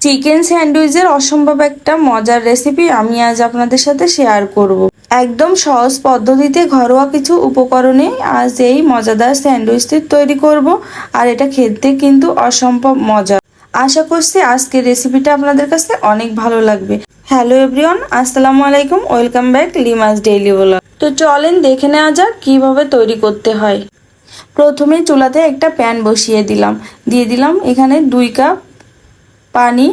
Chicken স্যান্ডউইচের অসম্ভব একটা মজার রেসিপি আমি আজ আপনাদের সাথে শেয়ার করব। একদম সহজ পদ্ধতিতে ঘরোয়া কিছু উপকরণে আজ এই মজাদার স্যান্ডউইচটি তৈরি করব আর এটা খেতে কিন্তু অসম্ভব মজা আশা করছি আজকের রেসিপিটা আপনাদের কাছে অনেক ভালো লাগবে। হ্যালো এভরিওয়ান আসসালামু আলাইকুম welcome back Lima's daily blog তো চলেন দেখে নেওয়া যাক কীভাবে তৈরি করতে হয়। প্রথমে চুলাতে একটা প্যান বসিয়ে দিলাম। দিয়ে দিলাম এখানে দুই কাপ পানি,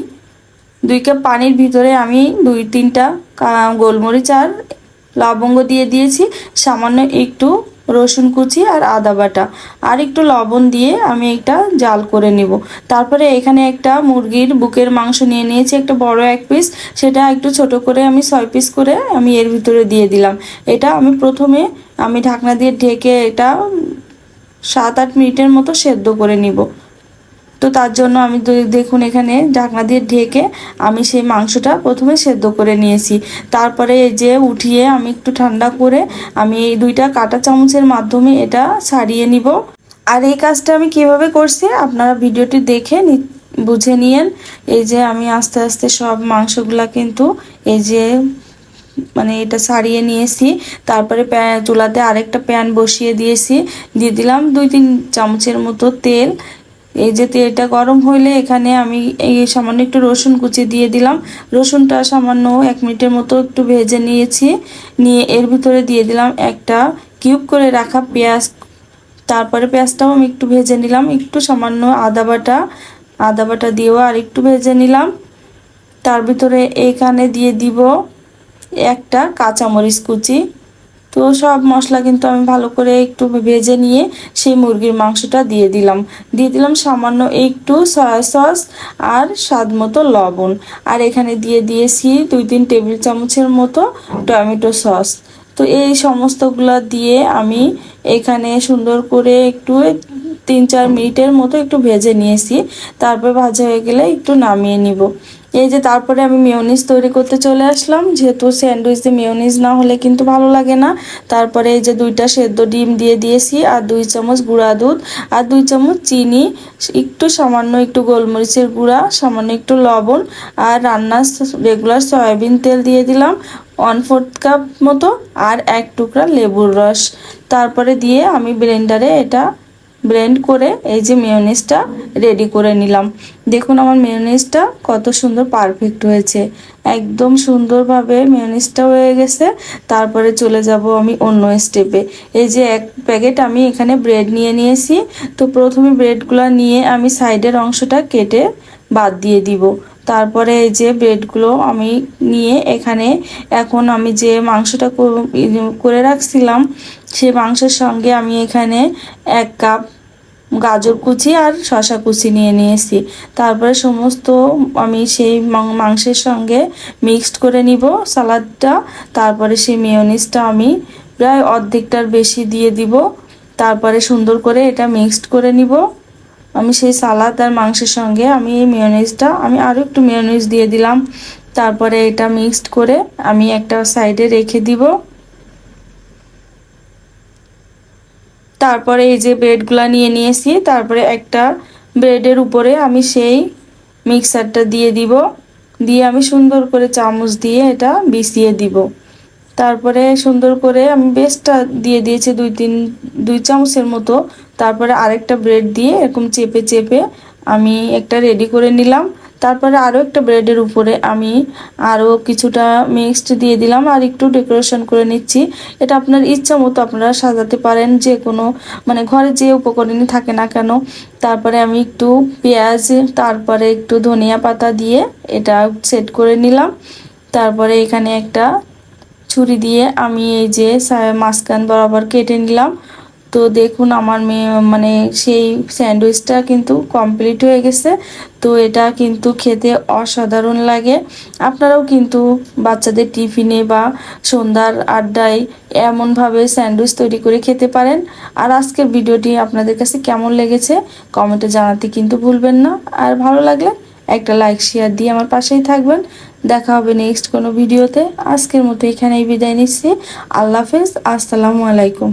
দুই কাপ পানির ভিতরে আমি দুই, তিনটা গোলমরিচ আর লবঙ্গ দিয়ে দিয়েছি, সামান্য একটু রসুন কুচি আর আদা বাটা। আর একটু লবণ দিয়ে আমি একটা জাল করে নিব। তারপরে এখানে একটা মুরগির বুকের মাংস নিয়ে নিয়েছি, একটা বড় এক পিস সেটা একটু ছোট করে আমি ছয় পিস করে আমি এর ভিতরে দিয়ে দিলাম। এটা আমি প্রথমে আমি ঢাকনা দিয়ে ঢেকে এটা সাত, আট মিনিটের মতো সেদ্ধ করে নিব। তো তার জন্য আমি দেখুন এখানে ঢাকনা দিয়ে ঢেকে আমি সেই মাংসটা প্রথমে সেদ্ধ করে নিয়েছি। তারপরে এই যে উঠিয়ে আমি একটু ঠান্ডা করে আমি এই দুইটা কাটা চামচের মাধ্যমে এটা ছাড়িয়ে নিব। আর এই কাজটা আমি কীভাবে করছি আপনারা ভিডিওটি দেখে বুঝে নিয়েন। এই যে আমি আস্তে আস্তে সব মাংসগুলা কিন্তু এই যে মানে এটা ছাড়িয়ে নিয়েছি। তারপরে চুলাতে আরেকটা প্যান বসিয়ে দিয়েছি। দিয়ে দিলাম দুই তিন চামচের মতো তেল। এই যে তেলটা গরম হইলে এখানে আমি এই সামান্য একটু রসুন কুচি দিয়ে দিলাম। রসুনটা সামান্য এক মিনিটের মতো একটু ভেজে নিয়েছি। নিয়ে এর ভিতরে দিয়ে দিলাম একটা কিউব করে রাখা পেঁয়াজ। তারপরে পেঁয়াজটাও আমি একটু ভেজে নিলাম। একটু সামান্য আদা বাটা আদা বাটা দিয়েও আর একটু ভেজে নিলাম। তার ভিতরে এখানে দিয়ে দিব একটা কাঁচামরিচ কুচি। তো সব মশলা কিন্তু আমি ভালো করে একটু ভেজে নিয়ে সেই মুরগির মাংসটা দিয়ে দিলাম। দিয়ে দিলাম সামান্য একটু সয়া সস আর স্বাদ মতো লবণ। আর এখানে দিয়ে দিয়েছি দুই তিন টেবিল চামচের মতো টমেটো সস। তো এই সমস্তগুলো দিয়ে আমি এখানে সুন্দর করে একটু তিন চার মিনিটের মতো একটু ভেজে নিয়েছি। তারপর ভাজা হয়ে গেলে একটু নামিয়ে নিব। এই যে তারপরে আমি মেয়নিজ তৈরি করতে চলে আসলাম, যেহেতু স্যান্ডউইচ মেয়নিজ না হলে কিন্তু ভালো লাগে না। তারপরে এই যে দুইটা সেদ্ধ ডিম দিয়ে দিয়েছি, আর দুই চামচ গুঁড়া দুধ, আর দুই চামচ চিনি, একটু সামান্য একটু গোলমরিচের গুঁড়া, সামান্য একটু লবণ, আর রান্নার রেগুলার সয়াবিন তেল দিয়ে দিলাম ওয়ান ফোর্থ কাপ মতো, আর এক টুকরা লেবুর রস। তারপরে দিয়ে আমি ব্লেন্ডারে এটা ব্লেন্ড করে এই যে মেয়নিজটা রেডি করে নিলাম। দেখুন আমার মেয়নিজটা কত সুন্দর পারফেক্ট হয়েছে। একদম সুন্দরভাবে মেয়নিজটা হয়ে গেছে। তারপরে চলে যাব আমি অন্য স্টেপে এই যে এক প্যাকেট আমি এখানে ব্রেড নিয়ে নিয়েছি। তো প্রথমে ব্রেডগুলো নিয়ে আমি সাইডের অংশটা কেটে বাদ দিয়ে দিব। তারপরে এই যে ব্রেডগুলো আমি নিয়ে এখানে এখন আমি যে মাংসটা করে রাখছিলাম, সে মাংসের সঙ্গে আমি এখানে এক কাপ গাজর কুচি আর শশা কুচি নিয়ে নিয়েছি। তারপরে সমস্ত আমি সেই মাংসের সঙ্গে মিক্সড করে নিব সালাদটা। তারপরে সেই মেয়নিজটা আমি প্রায় অর্ধেকটার বেশি দিয়ে দিব। তারপরে সুন্দর করে এটা মিক্সড করে নিব। আমি সেই সালাদ আর মাংসের সঙ্গে আমি এই মেয়নিজটা আমি আরও একটু মেয়নিজ দিয়ে দিলাম। তারপরে এটা মিক্সড করে আমি একটা সাইডে রেখে দিব। তারপরে এই যে ব্রেডগুলা নিয়ে নিয়েছি, তারপরে একটা ব্রেডের উপরে আমি সেই মিক্সারটা দিয়ে দিব। দিয়ে আমি সুন্দর করে চামচ দিয়ে এটা বিছিয়ে দিব। তারপরে সুন্দর করে আমি বেসটা দিয়ে দিয়েছি দুই তিন, দুই চামচের মতো। তারপরে আরেকটা ব্রেড দিয়ে এরকম চেপে চেপে আমি একটা রেডি করে নিলাম। তারপরে আরও একটা ব্রেডের উপরে আমি আরও কিছুটা মিক্সড দিয়ে দিলাম আর একটু ডেকোরেশন করে নিচ্ছি। এটা আপনার ইচ্ছা মতো আপনারা সাজাতে পারেন, যে কোনো মানে ঘরে যে উপকরণই থাকে না কেন। তারপরে আমি একটু পেঁয়াজ, তারপরে একটু ধনিয়া পাতা দিয়ে এটা সেট করে নিলাম। তারপরে এখানে একটা ছুরি দিয়ে আমি এই যে মাঝখান বরাবর কেটে নিলাম। তো দেখুন, আমার মেয়ে মানে সেই স্যান্ডউইচটা কিন্তু কমপ্লিট হয়ে গেছে। তো এটা কিন্তু খেতে অসাধারণ লাগে। আপনারাও কিন্তু বাচ্চাদের টিফিনে বা সন্ধ্যার আড্ডায় এমনভাবে স্যান্ডউইচ তৈরি করে খেতে পারেন। আর আজকের ভিডিওটি আপনাদের কাছে কেমন লেগেছে, কমেন্টে জানাতে কিন্তু ভুলবেন না। আর ভালো লাগলে একটা লাইক, শেয়ার দিয়ে আমার পাশেই থাকবেন। দেখা হবে নেক্সট কোনো ভিডিওতে। আজকের মতো এখানেই বিদায় নিচ্ছি। আল্লাহ হাফেজ। আসসালামু আলাইকুম।